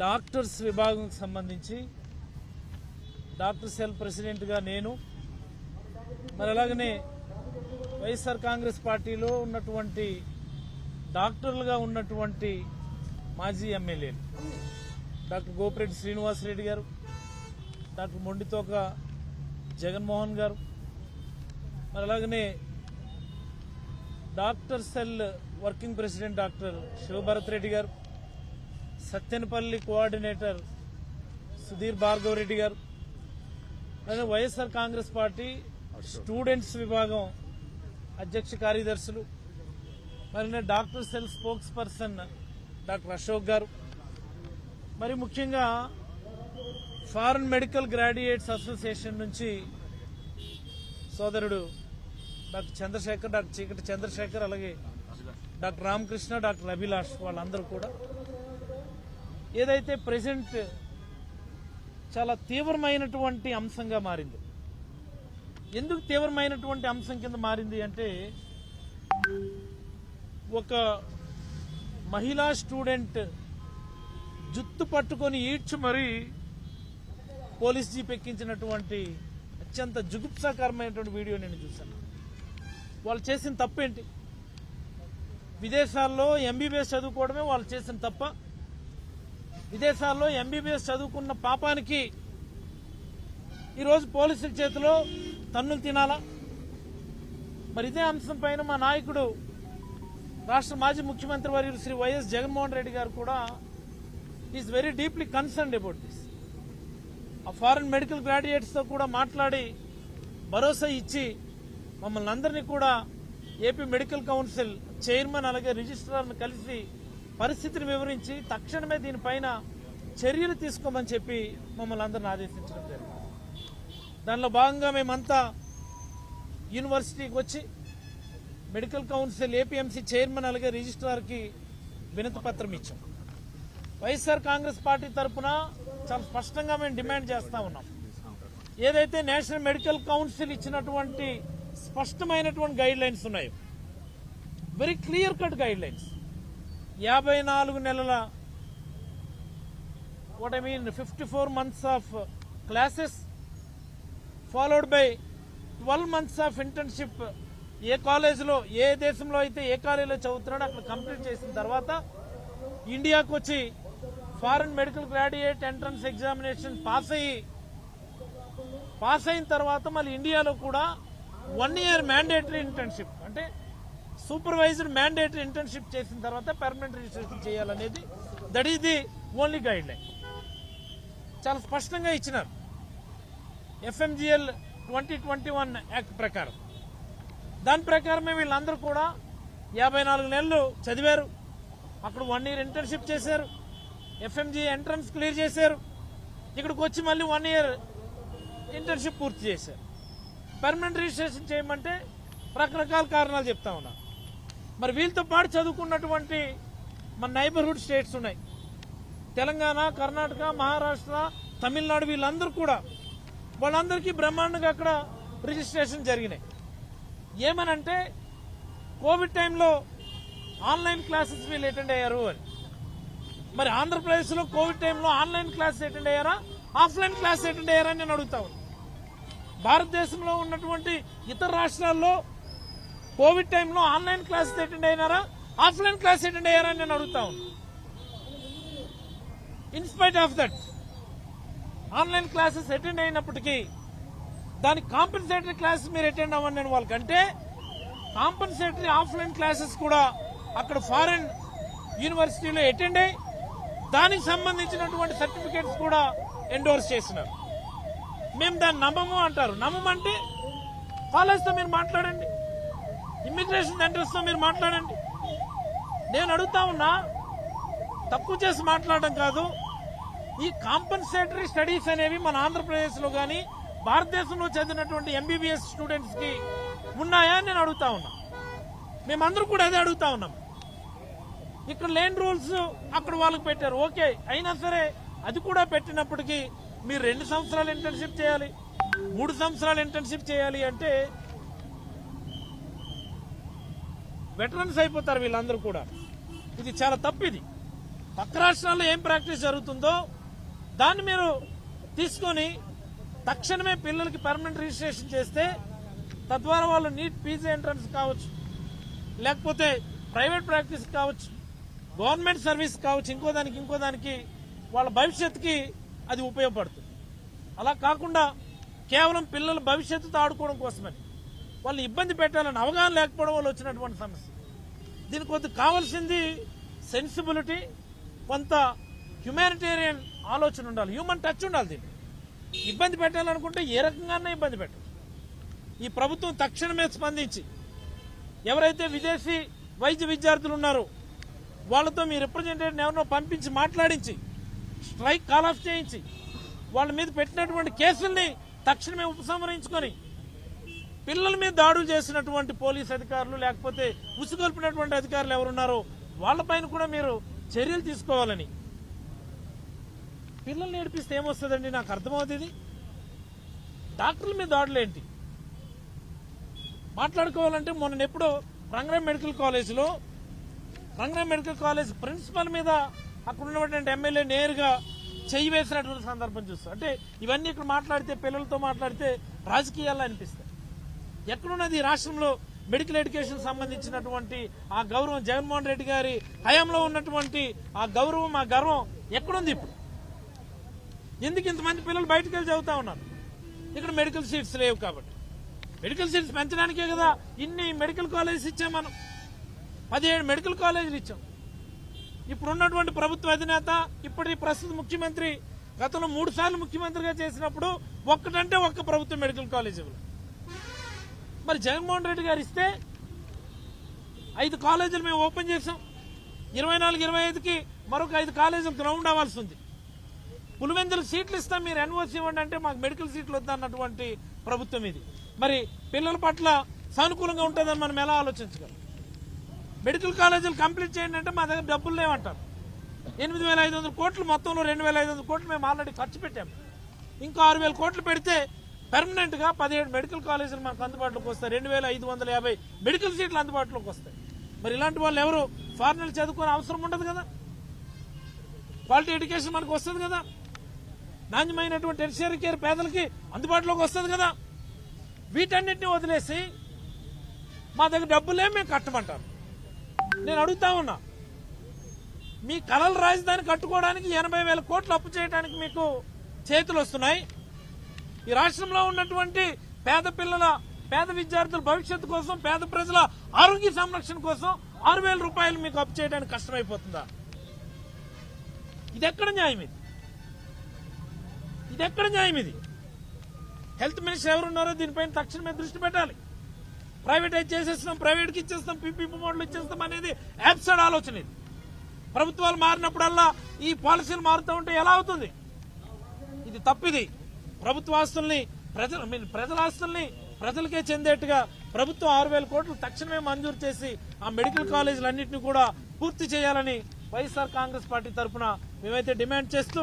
Doctors విభాగం సంబంధించి doctor cell ప్రెసిడెంట్గా నేను మరి అలాగనే వైఎస్ఆర్ కాంగ్రెస్ పార్టీలో ఉన్నటువంటి డాక్టర్లుగా ఉన్నటువంటి మాజీ ఎమ్మెల్యేలు డాక్టర్ గోపిరెడ్డి శ్రీనివాసరెడ్డి గారు డాక్టర్ మొండితోక జగన్మోహన్ గారు మరి అలాగనే doctor cell working president doctor Shivabharath Reddy గారు సత్యనపల్లి కోఆర్డినేటర్ సుధీర్ భార్గవ్ రెడ్డి గారు అలాగే వైఎస్ఆర్ కాంగ్రెస్ పార్టీ స్టూడెంట్స్ విభాగం అధ్యక్ష కార్యదర్శులు మరి doctor cell spokesperson doctor Ashok గారు. మరి ముఖ్యంగా ఫారెన్ మెడికల్ గ్రాడ్యుయేట్స్ అసోసియేషన్ నుంచి సోదరుడు డాక్టర్ చంద్రశేఖర్ డాక్టర్ చీకటి చంద్రశేఖర్ అలాగే డాక్టర్ రామకృష్ణ డాక్టర్ అభిలాష్ వాళ్ళందరూ కూడా ఏదైతే ప్రెసెంట్ చాలా తీవ్రమైనటువంటి అంశంగా మారింది. ఎందుకు తీవ్రమైనటువంటి అంశం కింద మారింది అంటే ఒక మహిళా స్టూడెంట్ జుత్తు పట్టుకొని ఈడ్చి మరీ పోలీస్ జీప్ ఎక్కించినటువంటి అత్యంత జుగుప్సాకరమైనటువంటి వీడియో నేను చూశాను. వాళ్ళు చేసిన తప్పేంటి విదేశాల్లో ఎంబీబీఎస్ చదువుకోవడమే వాళ్ళు చేసిన తప్ప విదేశాల్లో ఎంబీబీఎస్ చదువుకున్న పాపానికి ఈరోజు పోలీసుల చేతిలో తన్నులు తినాలా? మరి ఇదే అంశం పైన మా నాయకుడు రాష్ట్ర మాజీ ముఖ్యమంత్రి వర్యులు శ్రీ వైఎస్ జగన్మోహన్ రెడ్డి గారు కూడా is very deeply concerned about this ఆ ఫారెన్ మెడికల్ గ్రాడ్యుయేట్స్తో కూడా మాట్లాడి భరోసా ఇచ్చి మమ్మల్ని అందరినీ కూడా ఏపీ మెడికల్ కౌన్సిల్ చైర్మన్ అలాగే రిజిస్ట్రార్ను కలిసి పరిస్థితిని వివరించి తక్షణమే దీనిపైన చర్యలు తీసుకోమని చెప్పి మమ్మల్ని అందరిని ఆదేశించడం జరిగింది. దానిలో భాగంగా మేమంతా యూనివర్సిటీకి వచ్చి మెడికల్ కౌన్సిల్ ఏపీఎంసీ చైర్మన్ అలాగే రిజిస్ట్రార్కి వినతి పత్రం ఇచ్చాం. వైఎస్ఆర్ కాంగ్రెస్ పార్టీ తరఫున చాలా స్పష్టంగా మేము డిమాండ్ చేస్తూ ఉన్నాం. ఏదైతే నేషనల్ మెడికల్ కౌన్సిల్ ఇచ్చినటువంటి స్పష్టమైనటువంటి గైడ్ లైన్స్ ఉన్నాయో very clear cut guidelines యాభై నాలుగు నెలల what I mean fifty four months of classes followed by twelve months of internship ఏ కాలేజీలో ఏ దేశంలో అయితే ఏ కాలేజీలో చదువుతున్నాడో అక్కడ కంప్లీట్ చేసిన తర్వాత ఇండియాకు వచ్చి foreign medical graduate entrance examination pass అయ్యి పాస్ అయిన తర్వాత మళ్ళీ ఇండియాలో కూడా వన్ ఇయర్ మ్యాండేటరీ ఇంటర్న్షిప్ అంటే సూపర్వైజర్ మ్యాండేటరీ ఇంటర్న్షిప్ చేసిన తర్వాత పర్మనెంట్ రిజిస్ట్రేషన్ చేయాలనేది that is the only guideline చాలా స్పష్టంగా ఇచ్చినారు. FMGL twenty twenty one act ప్రకారం. దాని ప్రకారమే వీళ్ళందరూ కూడా యాభై నాలుగు నెలలు చదివారు. అక్కడ వన్ ఇయర్ ఇంటర్న్షిప్ చేశారు. ఎఫ్ఎంజీ ఎంట్రన్స్ క్లియర్ చేశారు. ఇక్కడికి వచ్చి మళ్ళీ వన్ ఇయర్ ఇంటర్న్షిప్ పూర్తి చేశారు. పర్మనెంట్ రిజిస్ట్రేషన్ చేయమంటే రకరకాల కారణాలు చెప్తా ఉన్నా. మరి వీళ్ళతో పాటు చదువుకున్నటువంటి మన నైబర్హుడ్ స్టేట్స్ ఉన్నాయి. తెలంగాణ కర్ణాటక మహారాష్ట్ర తమిళనాడు వీళ్ళందరూ కూడా వాళ్ళందరికీ బ్రహ్మాండంగా అక్కడ రిజిస్ట్రేషన్ జరిగినాయి. ఏమనంటే కోవిడ్ టైంలో ఆన్లైన్ క్లాసెస్ వీళ్ళు అటెండ్ అయ్యారు అని. మరి ఆంధ్రప్రదేశ్లో Covid time online classes attend అయ్యారా? ఆఫ్లైన్ క్లాస్ అటెండ్ అయ్యారా నేను అడుగుతా ఉన్నాను భారతదేశంలో ఉన్నటువంటి ఇతర రాష్ట్రాల్లో Covid time online classes attend అయినారా? Offline class attend అయ్యారా నేను అడుగుతా ఉన్నాను inspite of that online classes attend అయినప్పటికీ దానికి కాంపెన్సేటరీ క్లాసెస్ మీరు అటెండ్ అవ్వండి నేను వాళ్ళకంటే కాంపెన్సేటరీ ఆఫ్లైన్ క్లాసెస్ కూడా అక్కడ ఫారెన్ యూనివర్సిటీలో అటెండ్ అయ్యి దానికి సంబంధించినటువంటి సర్టిఫికేట్స్ కూడా ఎండోర్స్ చేసినారు. మేము దాన్ని నమ్మము అంటారు. నమ్మమంటే కాలేజ్తో మీరు మాట్లాడండి. ఇమ్మిగ్రేషన్ సెంటర్స్తో మీరు మాట్లాడండి. నేను అడుగుతా ఉన్నా తక్కువ చేసి మాట్లాడడం కాదు. ఈ కాంపన్సేటరీ స్టడీస్ అనేవి మన ఆంధ్రప్రదేశ్లో కానీ భారతదేశంలో చదివినటువంటి ఎంబీబీఎస్ స్టూడెంట్స్కి ఉన్నాయా అని నేను అడుగుతా ఉన్నా. మేమందరూ కూడా అదే అడుగుతా ఉన్నాం. ఇక్కడ లేన్ రూల్స్ అక్కడ వాళ్ళకి పెట్టారు. ఓకే అయినా సరే అది కూడా పెట్టినప్పటికీ మీరు రెండు సంవత్సరాలు ఇంటర్న్షిప్ చేయాలి. మూడు సంవత్సరాలు ఇంటర్న్షిప్ చేయాలి అంటే వెటరన్స్ అయిపోతారు వీళ్ళందరూ కూడా. ఇది చాలా తప్పు ఇది పక్క రాష్ట్రాల్లో ఏం ప్రాక్టీస్ జరుగుతుందో దాన్ని మీరు తీసుకొని తక్షణమే పిల్లలకి పర్మనెంట్ రిజిస్ట్రేషన్ చేస్తే తద్వారా వాళ్ళు నీట్ పీజీ ఎంట్రన్స్ కావచ్చు. లేకపోతే ప్రైవేట్ ప్రాక్టీస్ కావచ్చు. గవర్నమెంట్ సర్వీస్ కావచ్చు. ఇంకో దానికి ఇంకో దానికి వాళ్ళ భవిష్యత్తుకి అది ఉపయోగపడుతుంది. అలా కాకుండా కేవలం పిల్లల భవిష్యత్తుతో ఆడుకోవడం కోసమని. వాళ్ళు ఇబ్బంది పెట్టాలని అవగాహన లేకపోవడం వల్ల వచ్చినటువంటి సమస్య. దీనికి కొంత కావాల్సింది సెన్సిబిలిటీ కొంత హ్యుమానిటేరియన్ ఆలోచన ఉండాలి. హ్యూమన్ టచ్ ఉండాలి దీన్ని ఇబ్బంది పెట్టాలనుకుంటే ఏ రకంగానే ఇబ్బంది పెట్టదు ఈ ప్రభుత్వం తక్షణమే స్పందించి ఎవరైతే విదేశీ వైద్య విద్యార్థులు ఉన్నారో వాళ్ళతో మీ రిప్రజెంటేటివ్ ఎవరినో పంపించి మాట్లాడించి స్ట్రైక్ కాల్ ఆఫ్ చేయించి వాళ్ళ మీద పెట్టినటువంటి కేసుల్ని తక్షణమే ఉపసంహరించుకొని పిల్లల మీద దాడులు చేసినటువంటి పోలీస్ అధికారులు లేకపోతే ఉసుగొల్పినటువంటి అధికారులు ఎవరున్నారో వాళ్ళపైన కూడా మీరు చర్యలు తీసుకోవాలని. పిల్లల్ని ఏడిపిస్తే ఏమొస్తుందండి? నాకు అర్థమవుతుంది. డాక్టర్ల మీద దాడులు ఏంటి మాట్లాడుకోవాలంటే మొన్న ఎప్పుడో రంగరామ్ మెడికల్ కాలేజీలో రంగరామ్ మెడికల్ కాలేజ్ ప్రిన్సిపల్ మీద అక్కడ ఉన్నటువంటి ఎమ్మెల్యే నేరుగా చెయ్యి వేసినటువంటి సందర్భం చూస్తాం. అంటే ఇవన్నీ ఇక్కడ మాట్లాడితే పిల్లలతో మాట్లాడితే రాజకీయాలు అనిపిస్తాయి. ఎక్కడున్నది రాష్ట్రంలో? మెడికల్ ఎడ్యుకేషన్ సంబంధించినటువంటి ఆ గౌరవం జగన్మోహన్ రెడ్డి గారి హయాంలో ఉన్నటువంటి ఆ గౌరవం ఆ గర్వం ఎక్కడుంది ఇప్పుడు? ఎందుకు ఇంతమంది పిల్లలు బయటకు వెళ్ళి చదువుతా ఉన్నారు? ఇక్కడ మెడికల్ సీట్స్ లేవు కాబట్టి. మెడికల్ సీట్స్ పెంచడానికే కదా ఇన్ని మెడికల్ కాలేజెస్ ఇచ్చాం మనం. పదిహేడు మెడికల్ కాలేజీలు ఇచ్చాం. ఇప్పుడు ఉన్నటువంటి ప్రభుత్వ అధినేత ఇప్పటి ప్రస్తుత ముఖ్యమంత్రి గతంలో మూడు సార్లు ముఖ్యమంత్రిగా చేసినప్పుడు ఒక్కటంటే ఒక్క ప్రభుత్వ మెడికల్ కాలేజ్ ఇవ్వలేదు. మరి జగన్మోహన్ రెడ్డి గారు ఇస్తే ఐదు కాలేజీలు మేము ఓపెన్ చేసాం ఇరవై నాలుగు ఇరవై ఐదుకి మరొక ఐదు కాలేజీలు గ్రౌండ్ అవ్వాల్సి ఉంది పులివెందులకు సీట్లు ఇస్తాం మీరు ఎన్ఓసి ఇవ్వండి అంటే మాకు మెడికల్ సీట్లు వద్దన్నటువంటి ప్రభుత్వం ఇది. మరి పిల్లల పట్ల సానుకూలంగా ఉంటుందని మనం ఎలా ఆలోచించగలం? మెడికల్ కాలేజీలు కంప్లీట్ చేయండి అంటే మా దగ్గర డబ్బులు లేవంటారు. ఎనిమిది వేల ఐదు వందల కోట్లు మొత్తంలో రెండు వేల ఐదు వందల కోట్లు మేము ఆల్రెడీ ఖర్చు పెట్టాము ఇంకా ఆరు వేల కోట్లు పెడితే పర్మనెంట్గా పదిహేడు మెడికల్ కాలేజీలు మనకు అందుబాటులోకి వస్తాయి. రెండు వేల ఐదు వందల యాభై మెడికల్ సీట్లు అందుబాటులోకి వస్తాయి. మరి ఇలాంటి వాళ్ళు ఎవరు? ఫారినర్ చదువుకోని అవసరం ఉండదు కదా? క్వాలిటీ ఎడ్యుకేషన్ మనకు వస్తుంది కదా? నాణ్యమైనటువంటి టెరిషియరీ కేర్ పేదలకి అందుబాటులోకి వస్తుంది కదా? వీటన్నిటిని వదిలేసి మా దగ్గర డబ్బులే మేము కట్టమంటారు. నేను అడుగుతా ఉన్నా మీ కలల రాజధాని కట్టుకోవడానికి ఎనభై వేల కోట్లు అప్పు చేయడానికి మీకు చేతులు వస్తున్నాయి. ఈ రాష్ట్రంలో ఉన్నటువంటి పేద పిల్లల పేద విద్యార్థుల భవిష్యత్తు కోసం పేద ప్రజల ఆరోగ్య సంరక్షణ కోసం ఆరు వేల రూపాయలు మీకు అప్పు చేయడానికి కష్టమైపోతుందా? ఇది ఎక్కడ న్యాయం ఇది? ఇది ఎక్కడ న్యాయం ఇది? హెల్త్ మినిస్టర్ ఎవరున్నారో దీనిపైన తక్షణమే దృష్టి పెట్టాలి. ప్రైవేటైజ్ చేసేస్తున్నాం ప్రైవేట్కి ఇచ్చేస్తాం పీపీపీ మోడల్ ఇచ్చేస్తాం అనేది యాబ్సైడ్ ఆలోచన ఇది. ప్రభుత్వాలు మారినప్పుడల్లా ఈ పాలసీలు మారుతూ ఉంటే ఎలా అవుతుంది? ఇది తప్పిది. ప్రభుత్వ ఆస్తుల్ని ప్రజల ప్రజల ఆస్తుల్ని ప్రజలకే చెందేట్టుగా ప్రభుత్వం ఆరు వేల కోట్లు తక్షణమే మంజూరు చేసి ఆ మెడికల్ కాలేజీలన్నింటినీ కూడా పూర్తి చేయాలని వైఎస్ఆర్ కాంగ్రెస్ పార్టీ తరఫున మేమైతే డిమాండ్ చేస్తూ